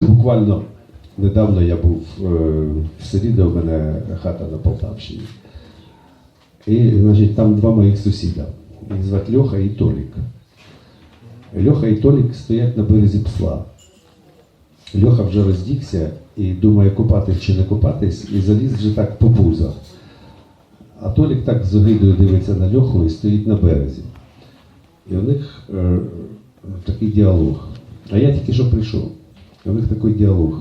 Буквально недавно я був е, в селі, де у мене хата на Полтавщині. І, значить, там два моїх сусіда. Їх звати Льоха і Толік. Льоха і Толік стоять на березі псла. Льоха вже роздігся і думає, купатись чи не купатись, і заліз вже так по пузах. А Толік так з огидою дивиться на Льоху і стоїть на березі. І у них е, такий діалог. А я тільки що прийшов. У них такий діалог.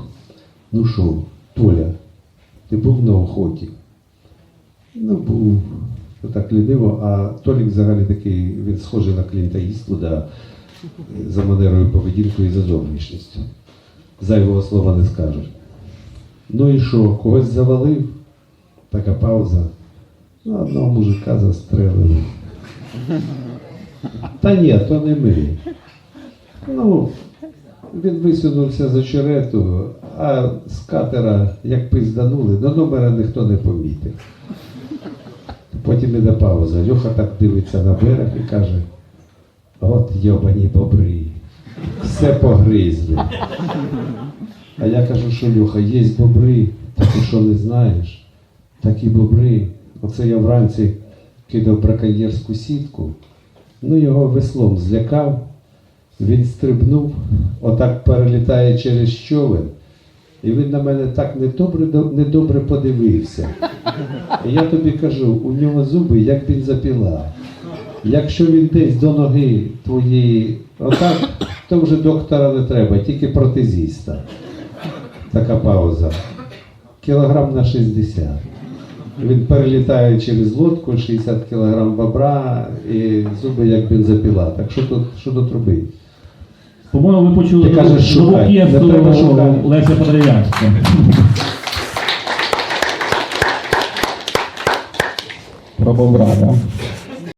Ну що, Толя, ти був на охоті? Ну, був так ліниво, а Толік взагалі такий, він схожий на Клінта Іствуда за манерою поведінкою і за зовнішністю. Зайвого слова не скажеш. Ну і що, когось завалив? Така пауза. Ну, одного мужика застрелили. Та ні, то не ми. Ну, він висунувся з очерету, а з катера, як пизданули, до номера ніхто не помітив. Потім іде пауза. Льоха так дивиться на берег і каже: от йобані бобри, все погризли. А я кажу, що Льоха, є бобри, ти що не знаєш? Такі бобри. Оце я вранці кидав браконьєрську сітку, ну його веслом злякав, він стрибнув, отак перелітає через човен, і він на мене так недобре, недобре подивився. І я тобі кажу, у нього зуби як бензопіла. Якщо він десь до ноги твоєї отак, то вже доктора не треба, тільки протезіста. Така пауза. Кілограм на 60. Він перелітає через лодку, 60 кілограм бобра і зуби як бензопіла. Так що тут, що тут робити? По-моєму, ви почули Ти кажеш, нову шукай. п'єсу Не треба шукати. Леся Подерев'янського. Про бобра, да?